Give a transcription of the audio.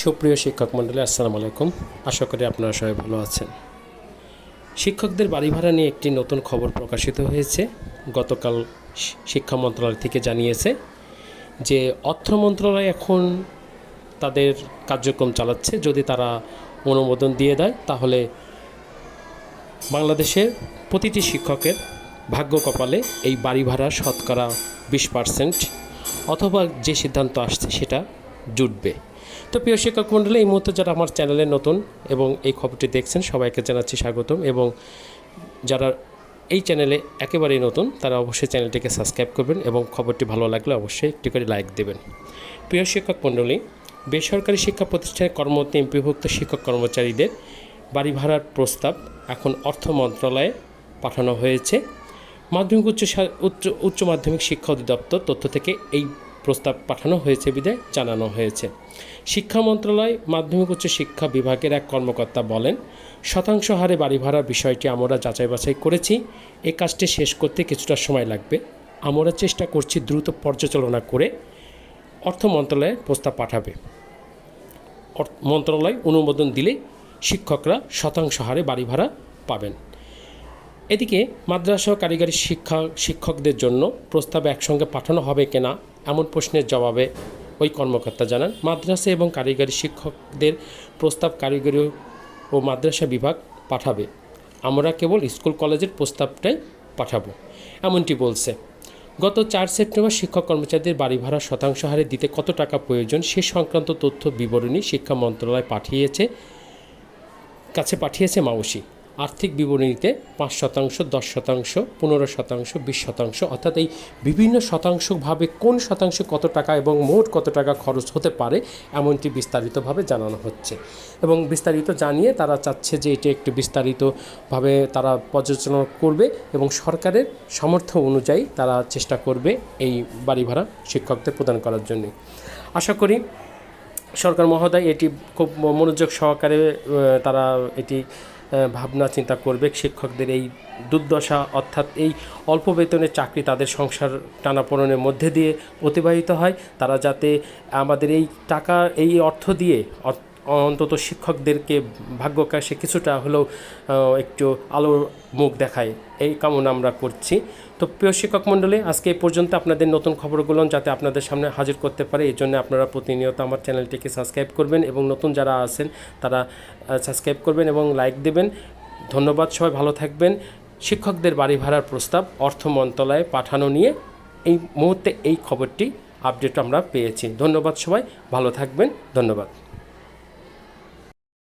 সুপ্রিয় শিক্ষক মণ্ডলী, আসসালামু আলাইকুম। আশা করি আপনারা সবাই ভালো আছেন। শিক্ষকদের বাড়ি ভাড়া নিয়ে একটি নতুন খবর প্রকাশিত হয়েছে। গতকাল শিক্ষা মন্ত্রণালয় থেকে জানিয়েছে যে, অর্থ মন্ত্রণালয় এখন তাদের কার্যক্রম চালাচ্ছে। যদি তারা অনুমোদন দিয়ে দেয়, তাহলে বাংলাদেশের প্রতিটি শিক্ষকের ভাগ্য কপালে এই বাড়ি ভাড়া শতকরা বিশ পার্সেন্ট অথবা যে সিদ্ধান্ত আসছে সেটা জুটবে। তো প্রিয় শিক্ষক মণ্ডলী, এই মুহূর্তে যারা আমার চ্যানেলে নতুন এবং এই খবরটি দেখছেন, সবাইকে জানাচ্ছি স্বাগতম এবং যারা এই চ্যানেলে একেবারেই নতুন, তারা অবশ্যই চ্যানেলটিকে সাবস্ক্রাইব করবেন এবং খবরটি ভালো লাগলে অবশ্যই একটি করে লাইক দেবেন। প্রিয় শিক্ষক মণ্ডলী, বেসরকারি শিক্ষা প্রতিষ্ঠানে কর্মরত এমপিভুক্ত শিক্ষক কর্মচারীদের বাড়ি ভাড়ার প্রস্তাব এখন অর্থ মন্ত্রণালয়ে পাঠানো হয়েছে। মাধ্যমিক, উচ্চ উচ্চ উচ্চ মাধ্যমিক শিক্ষা অধিদপ্তর তথ্য থেকে এই প্রস্তাব পাঠানো হয়েছে বিদায় জানানো হয়েছে। শিক্ষা মন্ত্রণালয় মাধ্যমিক উচ্চ শিক্ষা বিভাগের এক কর্মকর্তা বলেন, শতাংশ হারে বাড়ি ভাড়ার বিষয়টি আমরা যাচাই বাছাই করেছি। এই কাজটি শেষ করতে কিছুটা সময় লাগবে। আমরা চেষ্টা করছি দ্রুত পর্যালোচনা করে অর্থ মন্ত্রণালয়ে প্রস্তাব পাঠাবে। মন্ত্রণালয় অনুমোদন দিলে শিক্ষকরা শতাংশ হারে বাড়ি ভাড়া পাবেন। এদিকে মাদ্রাসা কারিগরি শিক্ষা শিক্ষকদের জন্য প্রস্তাব একসঙ্গে পাঠানো হবে কিনা এমন প্রশ্নের জবাবে ওই কর্মকর্তা জানান, মাদ্রাসা এবং কারিগরি শিক্ষকদের প্রস্তাব কারিগরি ও মাদ্রাসা বিভাগ পাঠাবে। আমরা কেবল স্কুল কলেজের প্রস্তাবটাই পাঠাবো, এমনটি বলছে। গত চার সেপ্টেম্বর শিক্ষক কর্মচারীদের বাড়ি ভাড়া শতাংশ হারে দিতে কত টাকা প্রয়োজন সে সংক্রান্ত তথ্য বিবরণী শিক্ষা মন্ত্রণালয় পাঠিয়েছে, কাছে পাঠিয়েছে মাউসি। আর্থিক বিবরণীতে পাঁচ শতাংশ, দশ শতাংশ, পনেরো শতাংশ, বিশ শতাংশ, অর্থাৎ এই বিভিন্ন শতাংশভাবে কোন শতাংশে কত টাকা এবং মোট কত টাকা খরচ হতে পারে এমনটি বিস্তারিতভাবে জানানো হচ্ছে। এবং বিস্তারিত জানিয়ে তারা চাচ্ছে যে এটি একটু বিস্তারিতভাবে তারা পর্যালোচনা করবে এবং সরকারের সামর্থ্য অনুযায়ী তারা চেষ্টা করবে এই বাড়ি ভাড়া শিক্ষকদের প্রদান করার জন্য। আশা করি সরকার মহোদয় এটি খুব মনোযোগ সহকারে তারা এটি ভাবনা চিন্তা করবে শিক্ষকদের এই দুর্দশা, অর্থাৎ এই অল্প বেতনের চাকরি তাদের সংসার টানাপোড়নের মধ্যে দিয়ে অতিবাহিত হয়। তারা যাতে আমাদের এই টাকা, এই অর্থ দিয়ে অন্তত শিক্ষকদেরকে ভাগ্যকাশে কিছুটা হলেও একটু আলোর মুখ দেখায়। এই কামনা আমরা করছি। তো প্রিয় শিক্ষক মণ্ডলী, আজকে এই পর্যন্ত আপনাদের নতুন খবরগুলো যাতে আপনাদের সামনে হাজির করতে পারে, এই জন্য আপনারা প্রতিনিয়ত আমার চ্যানেলটিকে সাবস্ক্রাইব করবেন এবং নতুন যারা আছেন, তারা সাবস্ক্রাইব করবেন এবং লাইক দেবেন। ধন্যবাদ সবাই, ভালো থাকবেন। শিক্ষকদের বাড়ি ভাড়ার প্রস্তাব অর্থ মন্ত্রণালয়ে পাঠানো নিয়ে এই মুহূর্তে এই খবরটি আপডেট আমরা পেয়েছি। ধন্যবাদ সবাই, ভালো থাকবেন। ধন্যবাদ।